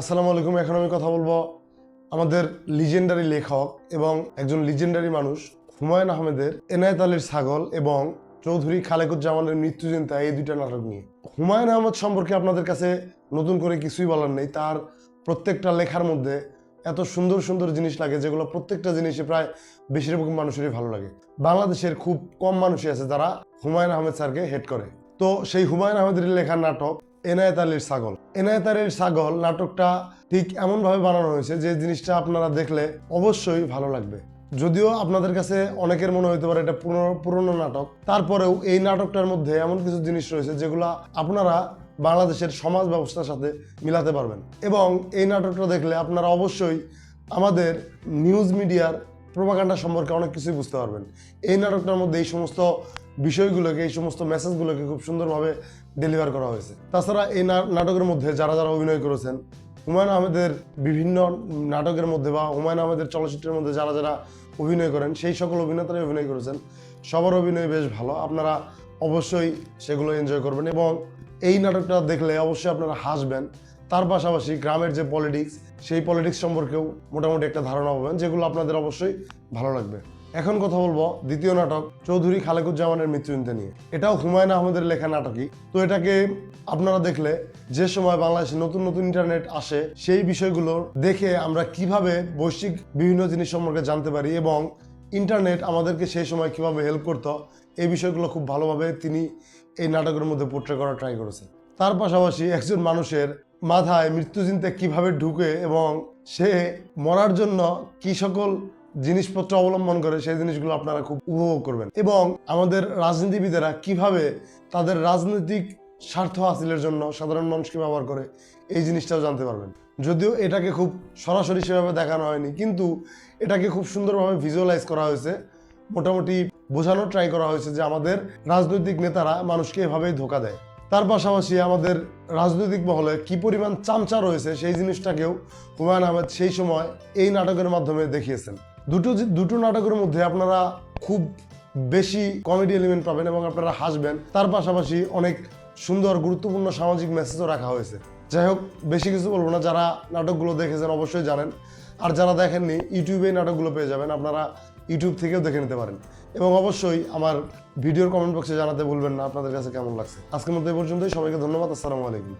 আসসালামু আলাইকুম, এখন আমি কথা বলব আমাদের লিজেন্ডারি লেখক এবং একজন লিজেন্ডারি মানুষ হুমায়ুন আহমেদের এনায়েত আলীর ছাগল এবং চৌধুরী খালেকুজ্জামানের মৃত্যু চিন্তা এই দুইটা নাটক নিয়ে। হুমায়ুন আহমদ সম্পর্কে আপনাদের কাছে নতুন করে কিছুই বলার নেই। তার প্রত্যেকটা লেখার মধ্যে এত সুন্দর সুন্দর জিনিস লাগে, যেগুলো প্রত্যেকটা জিনিসই প্রায় বেশিরভাগ মানুষেরই ভালো লাগে। বাংলাদেশের খুব কম মানুষই আছে যারা হুমায়ুন আহমেদ স্যারকে হেড করে। তো সেই হুমায়ুন আহমেদের লেখা নাটক এনায়েত আলীর ছাগল। এনায়েত আলীর ছাগল নাটকটা ঠিক এমনভাবে বানানো হয়েছে যে জিনিসটা আপনারা দেখলে অবশ্যই ভালো লাগবে। যদিও আপনাদের কাছে অনেকের মনে হতে পারে এটা পুরনো পুরনো নাটক। তারপরেও এই নাটকটার মধ্যে এমন কিছু জিনিস রয়েছে যেগুলো আপনারা বাংলাদেশের সমাজ ব্যবস্থার সাথে মিলাতে পারবেন। এবং এই নাটকটা দেখলে আপনারা অবশ্যই আমাদের নিউজ মিডিয়ার প্রোপাগান্ডা সম্পর্কে অনেক কিছুই বুঝতে পারবেন। এই নাটকটার মধ্যে এই সমস্ত বিষয়গুলোকে, এই সমস্ত মেসেজগুলোকে খুব সুন্দরভাবে ডেলিভার করা হয়েছে। তাছাড়া এই নাটকের মধ্যে যারা যারা অভিনয় করেছেন, হুমায়ুন আহমেদের বিভিন্ন নাটকের মধ্যে বা হুমায়ুন আহমেদের চলচ্চিত্রের মধ্যে যারা যারা অভিনয় করেন, সেই সকল অভিনেতারাই অভিনয় করেছেন। সবার অভিনয় বেশ ভালো, আপনারা অবশ্যই সেগুলো এনজয় করবেন এবং এই নাটকটা দেখলে অবশ্যই আপনারা হাসবেন। তার পাশাপাশি গ্রামের যে পলিটিক্স সেই পলিটিক্স সম্পর্কেও মোটামুটি একটা ধারণা পাবেন, যেগুলো আপনাদের অবশ্যই ভালো লাগবে। এখন কথা বলব দ্বিতীয় নাটক, চৌধুরী খালেকুজ্জামানের মৃত্যুচিন্তা নিয়ে। এটাও হুমায়ুন আহমেদের লেখা নাটকই। তো এটাকে আপনারা দেখলে যে সময় বাংলাদেশে নতুন নতুন ইন্টারনেট আসে, সেই বিষয়গুলো দেখে আমরা কীভাবে বৈশ্বিক বিভিন্ন জিনিস সম্পর্কে জানতে পারি এবং ইন্টারনেট আমাদেরকে সেই সময় কীভাবে হেল্প করতো, এই বিষয়গুলো খুব ভালোভাবে তিনি এই নাটকের মধ্যে পোট্রে করার ট্রাই করেছেন। তার পাশাপাশি একজন মানুষের মাথায় মৃত্যুচিন্তা কীভাবে ঢুকে এবং সে মরার জন্য কি সকল জিনিসপত্র অবলম্বন করে, সেই জিনিসগুলো আপনারা খুব উপভোগ করবেন। এবং আমাদের রাজনীতিবিদেরা কীভাবে তাদের রাজনৈতিক স্বার্থ হাসিলের জন্য সাধারণ মানুষকে ব্যবহার করে, এই জিনিসটাও জানতে পারবেন। যদিও এটাকে খুব সরাসরি সেভাবে দেখানো হয়নি, কিন্তু এটাকে খুব সুন্দরভাবে ভিজুয়ালাইজ করা হয়েছে। মোটামুটি বোঝানোর ট্রাই করা হয়েছে যে আমাদের রাজনৈতিক নেতারা মানুষকে এভাবেই ধোকা দেয়। তার পাশাপাশি আমাদের রাজনৈতিক মহলে কি পরিমাণ চামচা রয়েছে সেই জিনিসটাকেও হুমায়ুন আহমেদ সেই সময় এই নাটকের মাধ্যমে দেখিয়েছেন। দুটো দুটো নাটকের মধ্যে আপনারা খুব বেশি কমেডি এলিমেন্ট পাবেন এবং আপনারা হাসবেন। তার পাশাপাশি অনেক সুন্দর, গুরুত্বপূর্ণ সামাজিক মেসেজও রাখা হয়েছে। যাই হোক, বেশি কিছু বলব না। যারা নাটকগুলো দেখেছেন অবশ্যই জানেন। আর যারা দেখেননি, ইউটিউবে নাটকগুলো পেয়ে যাবেন। আপনারা ইউটিউব থেকেও দেখে নিতে পারেন। এবং অবশ্যই আমার ভিডিওর কমেন্ট বক্সে জানাতে ভুলবেন না। আপনাদের কাছে কেমন লাগছে? আজকের মধ্যে পর্যন্তই। সবাইকে ধন্যবাদ। আসসালামু আলাইকুম।